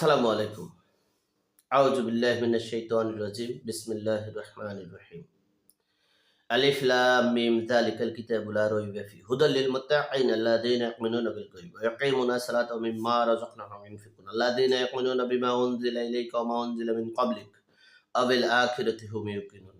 আসসালামু আলাইকুম। আউযু বিল্লাহি মিনাশ শাইতানির রাজিম। বিসমিল্লাহির রহমানির রহিম। আলিফ লাম মিম, যালিকাল কিতাবু লা রাইবা ফিহি। হুদাল লিল মুত্তাকিন আল্লাযীনা ইউমিনুনা বিল গায়ব ওয়া ইয়াকিমুনা সালাতা ওয়া মিম্মা রাযাকনাহুম ইউনফিকুন আল্লাযীনা ইয়াকুনুনা বিমা উনজিলা ইলাইকা ওয়া মা উনজিলা মিন ক্বাবলিক। আবিল আখিরাতি হুম ইউকিনুন।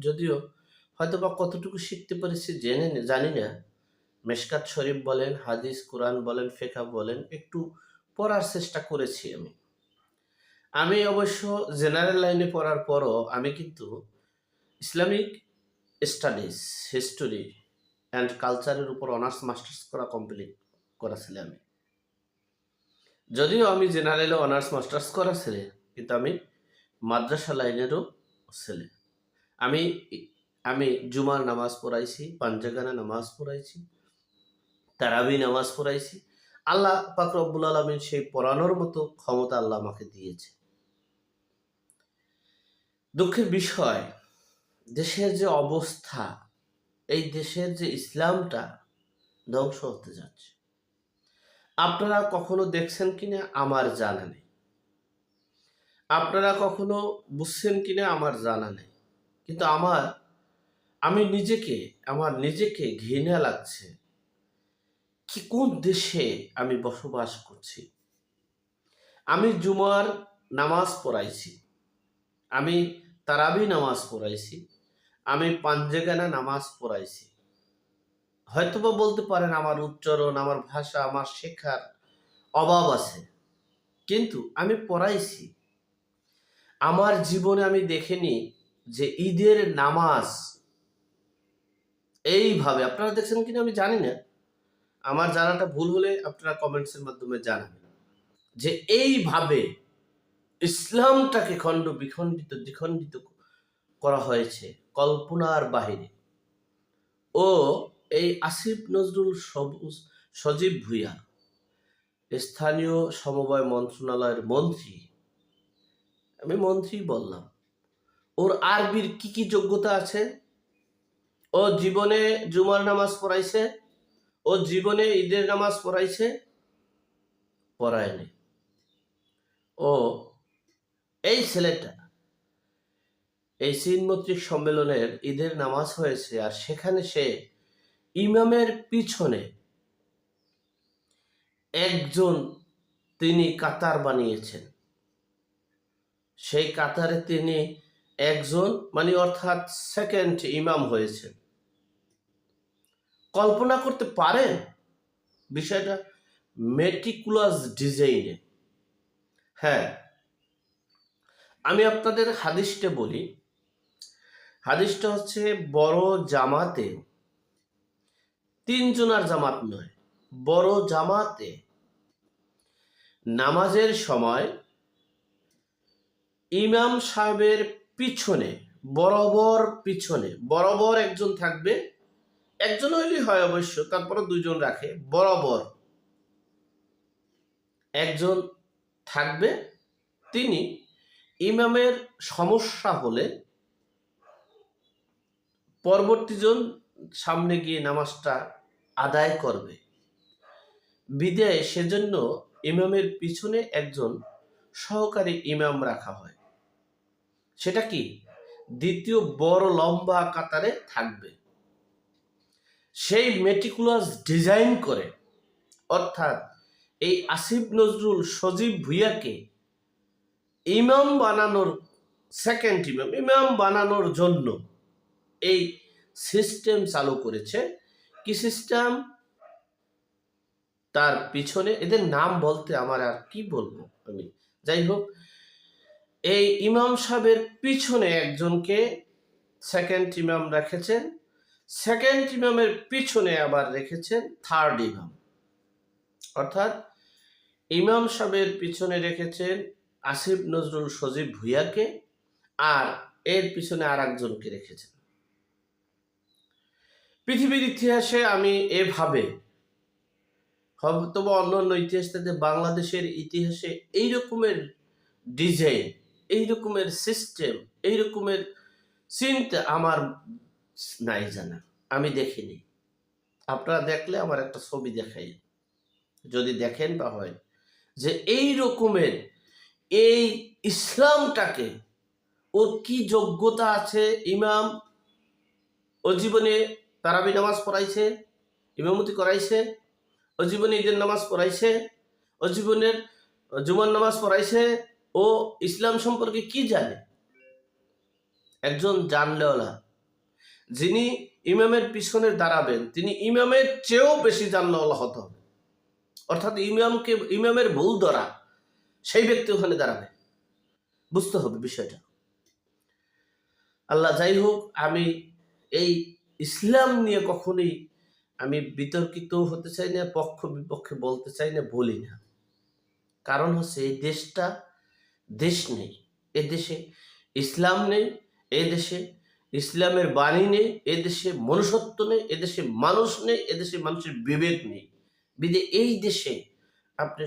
যদিও হয়তো বা কতটুকু শিখতে পেরেছি জেনে জানি না। মেশকাত শরীফ বলেন, হাদিস, কোরআন বলেন ফেকা বলেন, একটু পড়ার চেষ্টা করেছি আমি। আমি অবশ্য জেনারেল লাইনে পড়ার পরও আমি কিন্তু ইসলামিক স্টাডিজ হিস্টোরি অ্যান্ড কালচারের উপর অনার্স মাস্টার্স করা কমপ্লিট করা আমি। যদিও আমি জেনারেলে অনার্স মাস্টার্স করা ছেলে কিন্তু আমি মাদ্রাসা লাইনেরও ছেলে। আমি আমি জুমার নামাজ পড়াইছি পাঞ্জাগানা নামাজ পড়াইছি, তারাবি নামাজ পড়াইছি। আল্লাহ পাক আলমিন সেই পড়ানোর মতো ক্ষমতা আল্লাহ আমাকে দিয়েছে। দুঃখের বিষয়, দেশের যে অবস্থা, এই দেশের যে ইসলামটা ধ্বংস হতে যাচ্ছে। আপনারা কখনো দেখছেন কিনা আমার জানা নেই। আপনারা কখনো বুঝছেন কিনা আমার জানা নেই। কিন্তু আমার, আমি নিজেকে, আমার নিজেকে ঘৃণা লাগছে। কি, কোন দেশে আমি বসবাস করছি? আমি জুমার নামাজ পড়াইছি। আমি তারাবি নামাজ পড়াইছি। আমি পাঞ্জেগানা নামাজ পড়াইছি। হয়তোবা বলতে পারেন আমার উচ্চারণ, আমার ভাষা, আমার শেখার অভাব আছে। কিন্তু আমি পড়াইছি। আমার জীবনে আমি দেখিনি যে ঈদের নামাজ। এইভাবে, আপনারা দেখছেন কিনা আমি জানি না। আমার জানাটা ভুল হলে আপনারা কমেন্টসের মাধ্যমে জানাবেন। যে এইভাবে ইসলামটাকে খণ্ড বিখণ্ডিত, দ্বিখণ্ডিত করা হয়েছে কল্পনার বাহিরে। ও এই আসিফ নজরুল সবুজ, সজীব ভুইয়া, স্থানীয় সমবায় মন্ত্রণালয়ের মন্ত্রী। আমি মন্ত্রী বললাম। ওর আরবির কি কি যোগ্যতা আছে? ও জীবনে জুমার নামাজ পড়াইছে। ও জীবনে ঈদের নামাজ পড়াইছে। পড়ায়নি। ও, এই ছেলেটা এই সিনমত্রিক সম্মেলনের ঈদের নামাজ হয়েছে আর সেখানে সে ইমামের পিছনে একজন তিনি কাতার বানিয়েছেন। সেই কাতারে তিনি একজন মানে অর্থাৎ সেকেন্ড ইমাম হয়েছেন কল্পনা করতে পারেন বিষয়টা? মেটিকুলাস ডিজাইনে হ্যাঁ। আমি আপনাদের হাদিসটা বলি। হাদিসটা হচ্ছে বড় জামাতে তিনজনার জামাত নয়, বড় জামাতে। নামাজের সময় ইমাম সাহেবের পিছনে, বরাবর পিছনে, বরাবর একজন থাকবে, একজন হইলেই হয় অবশ্য তারপরে দুজন রাখে, বরাবর। একজন থাকবে, তিনি ইমামের সমস্যা হলে পরবর্তীজন সামনে গিয়ে নামাজটা আদায় করবে। বিদায় সেজন্য ইমামের পিছনে একজন সহকারী ইমাম রাখা হয়। সেটা কি? দ্বিতীয় বড় লম্বা কাতারে থাকবে। সেই মেটিকুলাস ডিজাইন করে, অর্থাৎ এই আসিফ নজরুল সজীব ভুইয়াকে ইমাম বানানোর সেকেন্ড ইমাম ইমাম বানানোর জন্য এই সিস্টেম চালু করেছে। কি সিস্টেম তার পিছনে, এদের নাম বলতে আমার আর কি বলব আমি? যাই হোক এই ইমাম সাহেবের পিছনে একজনকে সেকেন্ড ইমাম রেখেছেন। সেকেন্ড ইমামের পিছনে আবার রেখেছেন থার্ড ইমাম। অর্থাৎ ইমাম সাহেবের পিছনে রেখেছেন আসিফ নজরুল সজীব ভুইয়াকে আর এর পিছনে আর একজনকে রেখেছেন। পৃথিবীর ইতিহাসে আমি এভাবে হয়তো অন্য অন্য ইতিহাস থেকে বাংলাদেশের ইতিহাসে এই রকমের ডিজাইন এই রকমের সিস্টেম এই রকমের চিন্তা আমার নাই জানা। আমি দেখিনি। আপনারা দেখলে আমার একটা ছবি দেখাই। যদি দেখেন বা হয়। যে এই রকমের এই ইসলামটাকে ওর কি যোগ্যতা আছে? ইমাম ও জীবনে তারাবি নামাজ পড়াইছে, ইমামতি করাইছে, ও জীবনে ঈদের নামাজ পড়াইছে, ও জীবনের জুমার নামাজ পড়াইছে ও ইসলাম সম্পর্কে কি জানে? একজন জানলেওয়ালা যিনি ইমামের পিছনে দাঁড়াবেন, তিনি ইমামের চেয়েও বেশি জানলেওয়ালা হতে হবে। অর্থাৎ ইমামকে, ইমামের ভুল ধরা, সেই ব্যক্তি ওখানে দাঁড়াবে। বুঝতে হবে বিষয়টা। আল্লাহ যাই হোক, আমি এই ইসলাম নিয়ে কখনোই আমি বিতর্কিত হতে চাই না, পক্ষ বিপক্ষে বলতে চাই না, বলি না। কারণ হচ্ছে এই দেশটা দেশ নেই, এ দেশে ইসলাম নেই, এ দেশে ইসলামের বাণী নেই, এ দেশে মনুষ্যত্ব নেই, এ দেশে মানুষ নেই, এ দেশে মানুষের বিবেক নেই। বিদে এই দেশে আপনি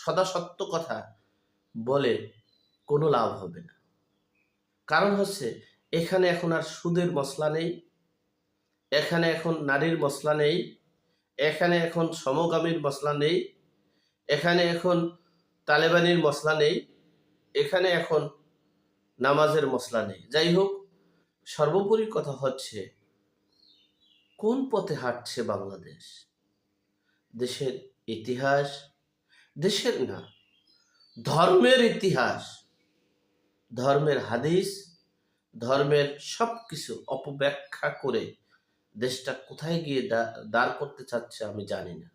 সদা সত্য কথা বলে কোনো লাভ হবে না। কারণ হচ্ছে এখানে এখন আর সুদের মশলা নেই, এখানে এখন নারীর মশলা নেই, এখানে এখন সমগামীর মশলা নেই, এখানে এখন তালেবানির মশলা নেই। এখানে এখন নামাজের মশলা নেই। যাই হোক সর্বোপরি কথা হচ্ছে, কোন পথে হাঁটছে বাংলাদেশ? দেশের ইতিহাস, দেশের না, ধর্মের ইতিহাস, ধর্মের হাদিস, ধর্মের সব কিছু অপব্যাখ্যা করে দেশটা কোথায় গিয়ে দাঁড় করতে চাচ্ছে আমি জানি না।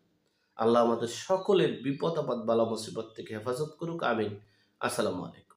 আল্লাহ আমাদের সকলের বিপদ আপদ বালা মুসিবত থেকে হেফাজত করুক, আমিন। আসসালামু আলাইকুম।